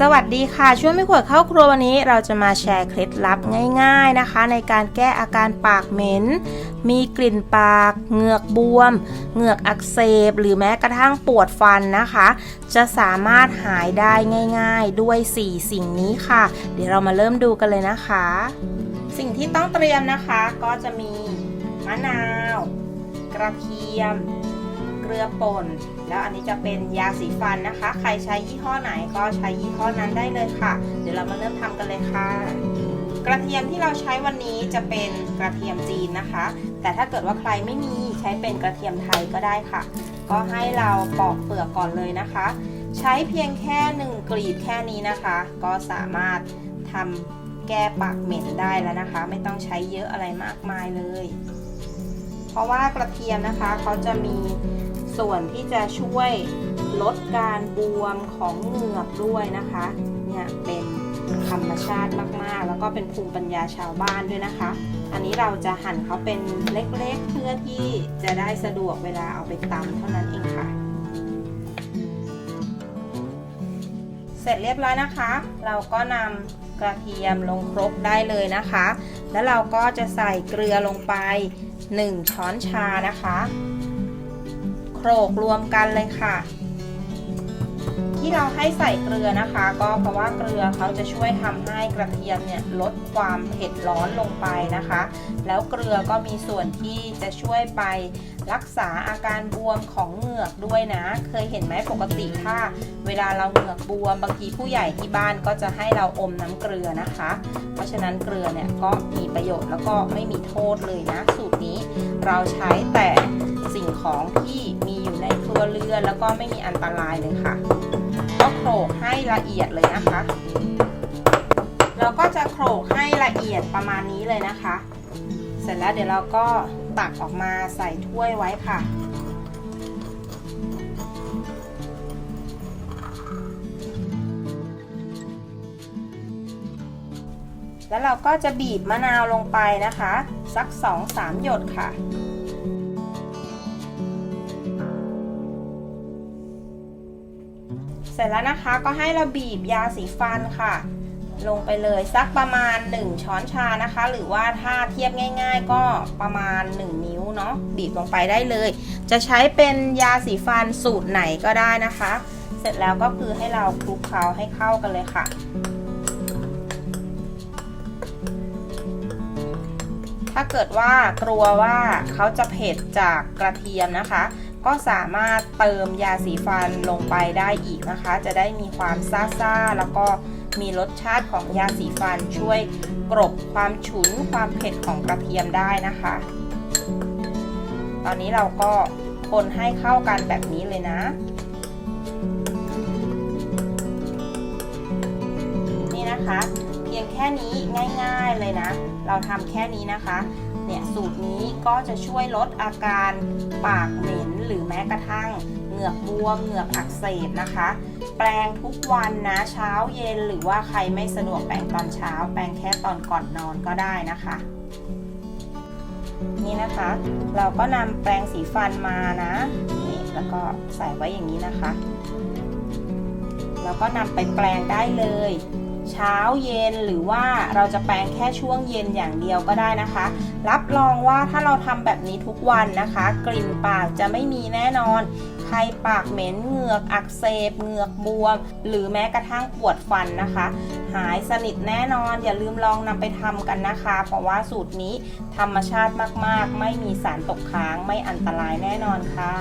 สวัสดีค่ะช่วยไม่ขวดเข้าครัววันนี้เราจะมาแชร์เคล็ดลับง่ายๆนะคะ ในการแก้อาการปากเหม็น มีกลิ่นปาก เหงือกบวม เหงือกอักเสบ หรือแม้กระทั่งปวดฟันนะคะ จะสามารถหายได้ง่ายๆด้วย 4 สิ่งนี้ค่ะ เดี๋ยวเรามาเริ่มดูกันเลยนะคะ สิ่งที่ต้องเตรียมนะคะก็จะมีมะนาว กระเทียม เกลือป่น แล้วอันนี้จะเป็นยาสีฟันนะคะ ใครใช้ยี่ห้อไหนก็ใช้ยี่ห้อนั้นได้เลยค่ะ เดี๋ยวเรามาเริ่มทำกันเลยค่ะ กระเทียมที่เราใช้วันนี้จะเป็นกระเทียมจีนนะคะ แต่ถ้าเกิดว่าใครไม่มีใช้เป็นกระเทียมไทยก็ได้ค่ะ ก็ให้เราปอกเปลือกก่อนเลยนะคะ ใช้เพียงแค่หนึ่งกลีบแค่นี้นะคะ ก็สามารถทำแก้ปากเหม็นได้แล้วนะคะ ไม่ต้องใช้เยอะอะไรมากมายเลย เพราะว่ากระเทียมนะคะเขาจะมี ส่วนที่จะช่วยลดการบวมของเหงือกด้วยนะคะ เนี่ยเป็นธรรมชาติมากๆ แล้วก็เป็นภูมิปัญญาชาวบ้านด้วยนะคะ อันนี้เราจะหั่นเขาเป็นเล็กๆ เพื่อที่จะได้สะดวกเวลาเอาไปตำเท่านั้นเองค่ะ เสร็จเรียบร้อยนะคะ เราก็นำกระเทียมลงครกได้เลยนะคะ แล้วเราก็จะใส่เกลือลงไป 1 ช้อนชานะคะ โขลกรวมกันเลยค่ะ ที่เราให้ใส่เกลือนะคะ ก็เพราะว่าเกลือเขาจะช่วยทำให้กระเทียมเนี่ยลดความเผ็ดร้อนลงไปนะคะ แล้วเกลือก็มีส่วนที่จะช่วยไปรักษาอาการบวมของเหงือกด้วยนะ เคยเห็นไหมปกติถ้า เวลาเราเหงือกบวมบางทีผู้ใหญ่ที่บ้านก็จะให้เราอมน้ำเกลือนะคะ เพราะฉะนั้นเกลือเนี่ยก็มีประโยชน์แล้วก็ไม่มีโทษเลยนะ สูตรนี้เราใช้แต่ สิ่งของที่มีอยู่ในครัวเรือนแล้วก็ไม่มีอันตรายเลยค่ะ ก็โขลกให้ละเอียดเลยนะคะ เราก็จะโขลกให้ละเอียดประมาณนี้เลยนะคะ เสร็จแล้วเดี๋ยวเราก็ตักออกมาใส่ถ้วยไว้ค่ะแล้วเราก็จะบีบมะนาวลงไปนะคะ สัก 2-3 หยดค่ะ เสร็จแล้วนะคะก็ให้เราบีบยาสีฟันค่ะ ลงไปเลยสักประมาณ 1 ช้อนชานะคะ หรือว่าถ้าเทียบง่าย ๆ ก็ประมาณ 1 นิ้วเนาะบีบลงไปได้เลย จะใช้เป็นยาสีฟันสูตรไหนก็ได้นะคะ เสร็จแล้วก็คือให้เราคลุกเคล้าให้เข้ากันเลยค่ะถ้าเกิดว่ากลัวว่าเขาจะเผ็ดจากกระเทียมนะคะ ก็สามารถเติมยาสีฟันลงไปได้อีกนะคะ จะได้มีความซ่าๆแล้วก็มีรสชาติของยาสีฟันช่วยกรบความฉุนความเผ็ดของกระเทียมได้นะคะ ตอนนี้เราก็คนให้เข้ากันแบบนี้เลยนะนี่นะคะ เพียงแค่นี้ง่าย ๆเลยนะ เราทำแค่นี้นะคะ เนี่ยสูตรนี้ก็จะช่วยลดอาการปากเหม็นหรือแม้กระทั่งเหงือกบวมเหงือกอักเสบนะคะ แปรงทุกวันนะเช้าเย็นหรือว่าใครไม่สะดวกแปรงตอนเช้า แปรงแค่ตอนก่อนนอนก็ได้นะคะนี่นะคะ เราก็นำแปรงสีฟันมานะนี่แล้วก็ใส่ไว้อย่างนี้นะคะ แล้วก็นำไปแปรงได้เลย เช้าเย็นหรือว่าเราจะแปรงแค่ช่วงเย็นอย่างเดียวก็ได้นะคะ รับรองว่าถ้าเราทำแบบนี้ทุกวันนะคะ กลิ่นปากจะไม่มีแน่นอนใครปากเหม็นเหงือกอักเสบเหงือกบวม หรือแม้กระทั่งปวดฟันนะคะ หายสนิทแน่นอน อย่าลืมลองนำไปทำกันนะคะ เพราะว่าสูตรนี้ธรรมชาติมากๆ ไม่มีสารตกค้างไม่อันตรายแน่นอนค่ะ